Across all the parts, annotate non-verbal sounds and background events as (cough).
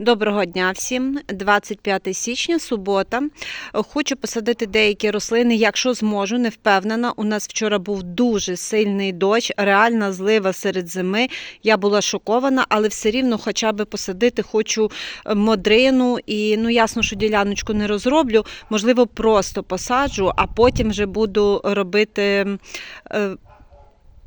Доброго дня всім, 25 січня, субота. Хочу посадити деякі рослини, якщо зможу, не впевнена. У нас вчора був дуже сильний дощ, реальна злива серед зими. Я була шокована, але все рівно хоча б посадити хочу е, модрину. І ну ясно, що діляночку не розроблю. Можливо, просто посаджу, а потім вже буду робити.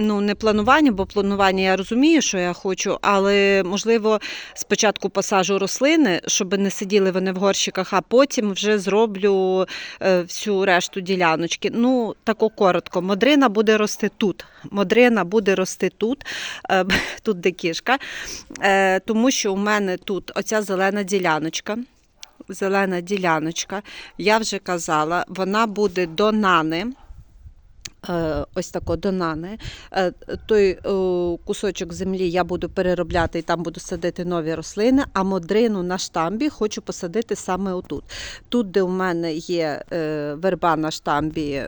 Ну, не планування, бо планування я розумію, що я хочу, але можливо спочатку посаджу рослини, щоб не сиділи вони в горщиках, а потім вже зроблю е, всю решту діляночки. Ну, тако коротко. Модрина буде рости тут. Модрина буде рости тут, е, (laughs) тут де кішка, е, тому що у мене тут оця зелена діляночка. Зелена діляночка, я вже казала, вона буде до нани. Е, Ось тако до нани. Е, Той е, кусочок землі я буду переробляти і там буду садити нові рослини, а модрину на штамбі хочу посадити саме отут. Тут, де у мене є е, верба на штамбі,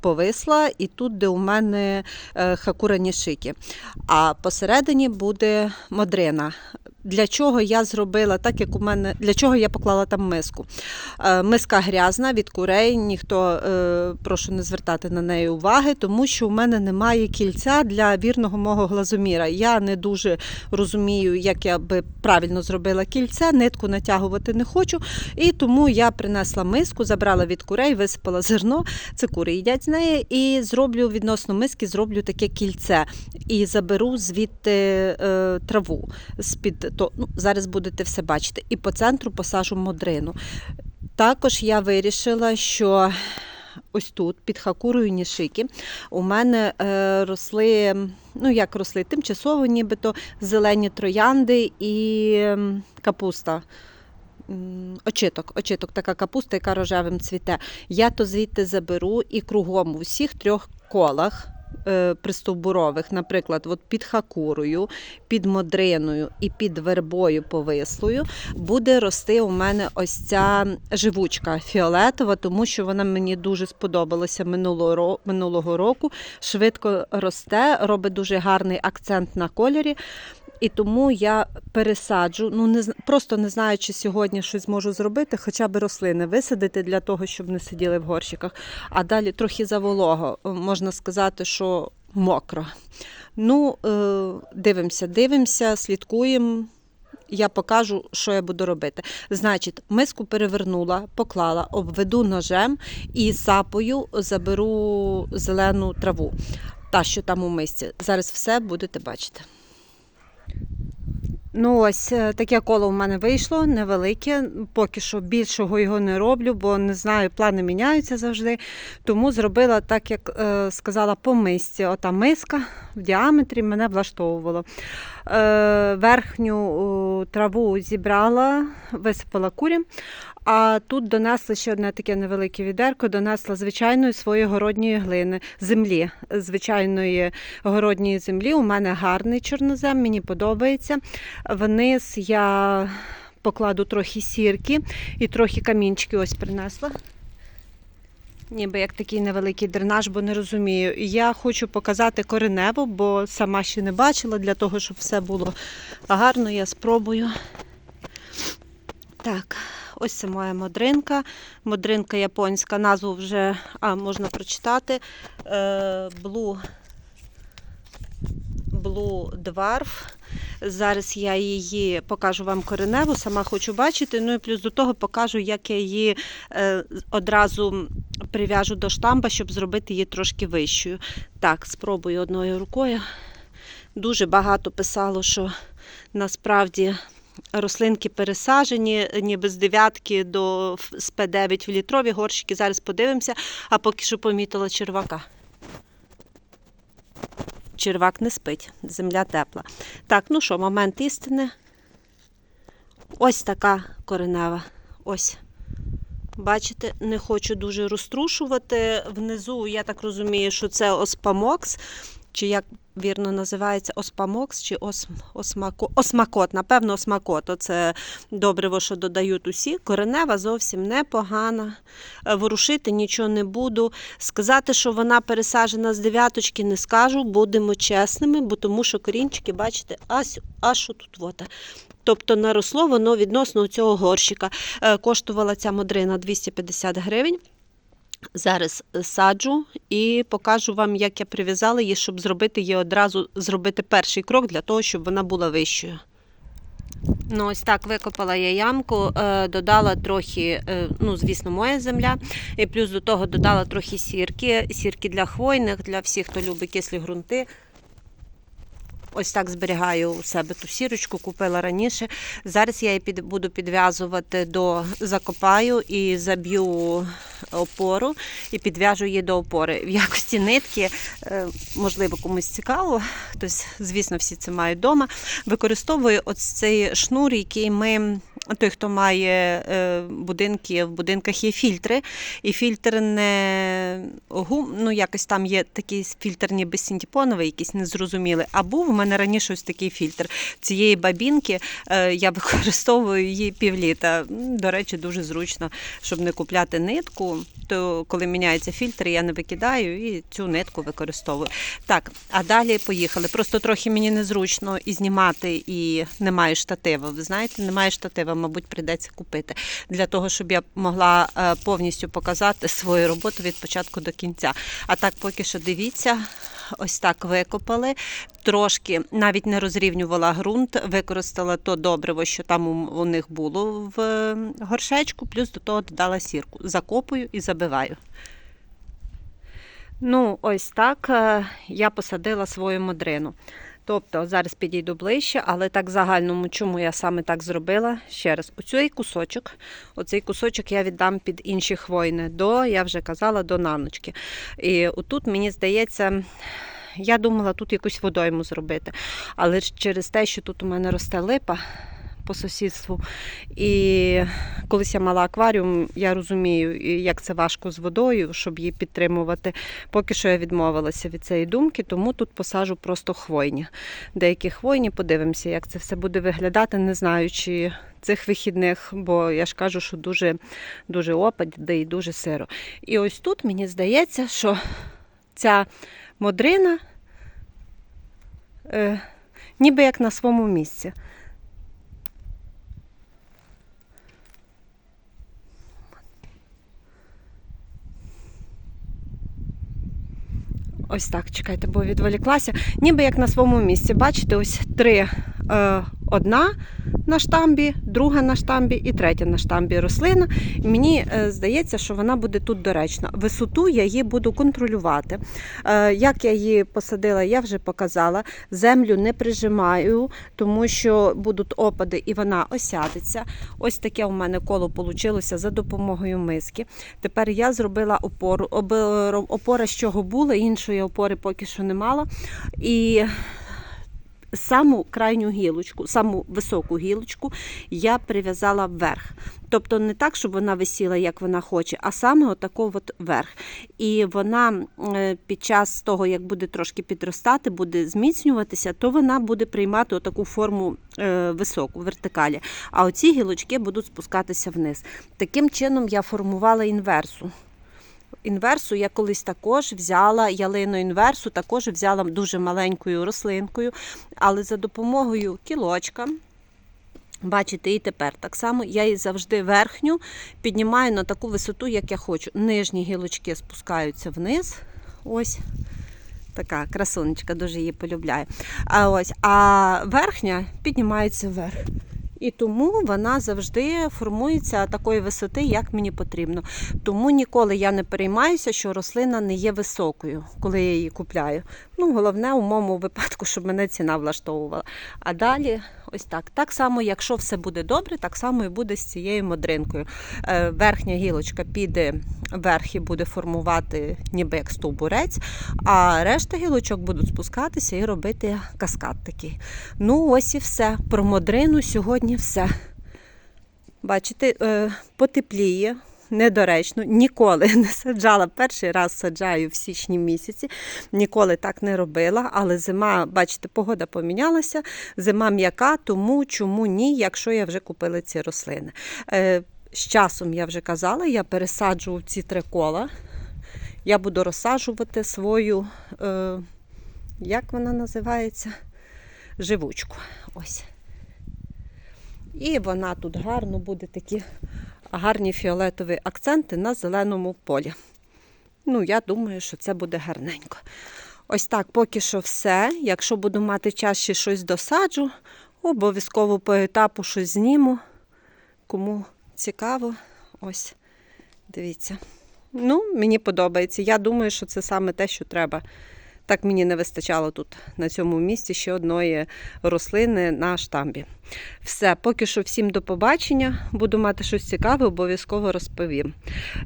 повисла, і тут, де у мене е, хакура нішики. А посередині буде модрина. Для чого я зробила так, як у мене для чого я поклала там миску? Е, Миска грязна від курей, ніхто е, прошу не звертати на неї уваги, тому що у мене немає кільця для вірного мого глазоміра. Я не дуже розумію, як я би правильно зробила кільце, нитку натягувати не хочу. І тому я принесла миску, забрала від курей, висипала зерно, це кури їдять з неї, і зроблю відносно миски, зроблю таке кільце і заберу звідти е, траву з-під то ну, зараз будете все бачити. І по центру посажу модрину. Також я вирішила, що ось тут, під хакурою нішики, у мене е, росли, ну як росли, тимчасово нібито зелені троянди і капуста. Очиток, очиток, така капуста, яка рожевим цвіте. Я то звідти заберу і кругом у всіх трьох колах пристовбурових, наприклад, от під хакурою, під модриною і під вербою повислою, буде рости у мене ось ця живучка фіолетова, тому що вона мені дуже сподобалася минулого, року. Швидко росте, робить дуже гарний акцент на кольорі. І тому я пересаджу, ну не просто не знаю, чи сьогодні щось зможу зробити, хоча б рослини висадити для того, щоб не сиділи в горщиках. А далі трохи заволого, можна сказати, що мокро. Ну, е, дивимося, дивимося, слідкуємо. Я покажу, що я буду робити. Значить, миску перевернула, поклала, обведу ножем і сапою заберу зелену траву. Та, що там у мисці. Зараз все будете бачити. Ну, ось е, таке коло в мене вийшло, невелике. Поки що більшого його не роблю, бо не знаю, плани міняються завжди. Тому зробила так, як е, сказала, по мисці. Ота миска в діаметрі мене влаштовувало. Е, верхню траву зібрала, висипала курям. А тут донесла ще одне таке невелике відерко, донесла звичайної своєї городньої глини, землі, звичайної городньої землі. У мене гарний чорнозем, мені подобається. Вниз я покладу трохи сірки і трохи камінчики ось принесла. Ніби як такий невеликий дренаж, бо не розумію. Я хочу показати коренево, бо сама ще не бачила, для того, щоб все було гарно, я спробую. Так, ось це моя модринка. Модринка японська, назву вже а, можна прочитати. Е, Blue, Blue Dwarf. Зараз я її покажу вам кореневу, сама хочу бачити. Ну і плюс до того покажу, як я її е, одразу прив'яжу до штамба, щоб зробити її трошки вищою. Так, спробую одною рукою. Дуже багато писало, що насправді рослинки пересажені, ніби з дев'ятки до з П9 в літрові горщики. Зараз подивимося, а поки що помітила червака. Червак не спить, земля тепла. Так, ну що, момент істини. Ось така коренева. Ось. Бачите, не хочу дуже розтрушувати. Внизу, я так розумію, що це оспамокс, чи як вірно називається оспамокс, чи ос, осмако, осмакот. Напевно, осмакот. Оце добриво, що додають усі. Коренева зовсім непогана. Е, Ворушити нічого не буду. Сказати, що вона пересаджена з дев'яточки, не скажу. Будемо чесними, бо тому що корінчики, бачите, аж, аж тут. вода. Тобто наросло воно відносно цього горщика. Е, Коштувала ця модрина 250 гривень. Зараз саджу і покажу вам, як я прив'язала її, щоб зробити її одразу зробити перший крок для того, щоб вона була вищою. Ну, ось так викопала я ямку, е, додала трохи, е, ну, звісно, моя земля, і плюс до того додала трохи сірки, сірки для хвойних, для всіх, хто любить кислі ґрунти. Ось так зберігаю у себе ту сірочку, купила раніше. Зараз я її під, буду підв'язувати до закопаю і заб'ю опору і підв'яжу її до опори. В якості нитки, е, можливо, комусь цікаво, хтось, звісно, всі це мають вдома. Використовую ось цей шнур, який ми. Той, хто має е, будинки, в будинках є фільтри, і фільтр не гум, ну якось там є такий фільтр ніби синтепоновий, якийсь незрозумілий. А був мене раніше ось такий фільтр. Цієї бабінки е, я використовую її півліта. До речі, дуже зручно, щоб не купляти нитку. То коли міняється фільтр, я не викидаю і цю нитку використовую. Так, а далі поїхали. Просто трохи мені незручно і знімати, і немає штатива. Ви знаєте, немає штатива, мабуть, прийдеться купити для того, щоб я могла е, повністю показати свою роботу від початку до кінця. А так, поки що дивіться. Ось так викопали. Трошки навіть не розрівнювала ґрунт, використала то добриво, що там у, них було в горшечку, плюс до того додала сірку. Закопую і забиваю. Ну, ось так е, я посадила свою модрину. Тобто зараз підійду ближче, але так загальному, чому я саме так зробила? Ще раз, оцей кусочок, оцей кусочок я віддам під інші хвойни, до, я вже казала, до наночки. І отут, мені здається, я думала тут якусь водойму зробити. Але через те, що тут у мене росте липа по сусідству, і колись я мала акваріум, я розумію, як це важко з водою, щоб її підтримувати. Поки що я відмовилася від цієї думки, тому тут посажу просто хвойні. Деякі хвойні, подивимося, як це все буде виглядати, не знаю, чи цих вихідних, бо я ж кажу, що дуже, дуже опад, де і дуже сиро. І ось тут мені здається, що ця модрина е, ніби як на своєму місці. Ось так, чекайте, бо відволіклася. Ніби як на своєму місці. Бачите, ось три. Е, одна на штамбі, друга на штамбі і третя на штамбі рослина. Мені е, здається, що вона буде тут доречна. Висоту я її буду контролювати. Е, як я її посадила, я вже показала. Землю не прижимаю, тому що будуть опади і вона осядеться. Ось таке у мене коло вийшло за допомогою миски. Тепер я зробила опору. Опора з чого була, іншої опори поки що не мала. І саму крайню гілочку, саму високу гілочку я прив'язала вверх. Тобто не так, щоб вона висіла, як вона хоче, а саме отако от вверх. І вона е, під час того, як буде трошки підростати, буде зміцнюватися, то вона буде приймати таку форму е, високу, вертикалі. А оці гілочки будуть спускатися вниз. Таким чином я формувала інверсу. Інверсу я колись також взяла ялину інверсу, також взяла дуже маленькою рослинкою, але за допомогою кілочка. Бачите, і тепер так само я її завжди верхню піднімаю на таку висоту, як я хочу. Нижні гілочки спускаються вниз. Ось така красунечка, дуже її полюбляю. А ось, а верхня піднімається вверх. І тому вона завжди формується такої висоти, як мені потрібно. Тому ніколи я не переймаюся, що рослина не є високою, коли я її купляю. Ну, головне у моєму випадку, щоб мене ціна влаштовувала. А далі ось так. Так само, якщо все буде добре, так само і буде з цією модринкою. Е, Верхня гілочка піде вверх і буде формувати ніби як стовбурець, а решта гілочок будуть спускатися і робити каскад такий. Ну, ось і все. Про модрину сьогодні все. Бачите, е, потепліє. Недоречно, ніколи не саджала. Перший раз саджаю в січні місяці, ніколи так не робила. Але зима, бачите, погода помінялася, зима м'яка, тому чому ні, якщо я вже купила ці рослини. Е, з часом я вже казала, я пересаджу ці три кола. Я буду розсаджувати свою, е, як вона називається? Живучку. Ось. І вона тут гарно буде такі гарні фіолетові акценти на зеленому полі. Ну, я думаю, що це буде гарненько. Ось так, поки що все. Якщо буду мати час ще щось досаджу, обов'язково по етапу щось зніму. Кому цікаво, ось дивіться. Ну, мені подобається. Я думаю, що це саме те, що треба. Так мені не вистачало тут на цьому місці ще одної рослини на штамбі. Все, поки що всім до побачення. Буду мати щось цікаве, обов'язково розповім.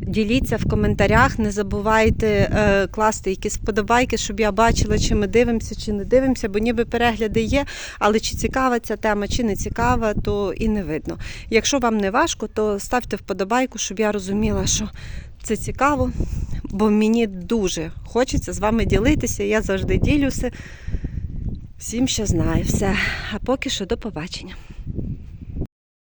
Діліться в коментарях, не забувайте е, класти якісь вподобайки, щоб я бачила, чи ми дивимося, чи не дивимося, бо ніби перегляди є, але чи цікава ця тема, чи не цікава, то і не видно. Якщо вам не важко, то ставте вподобайку, щоб я розуміла, що це цікаво, бо мені дуже хочеться з вами ділитися. Я завжди ділюся. Всім, що знаю, все. А поки що до побачення.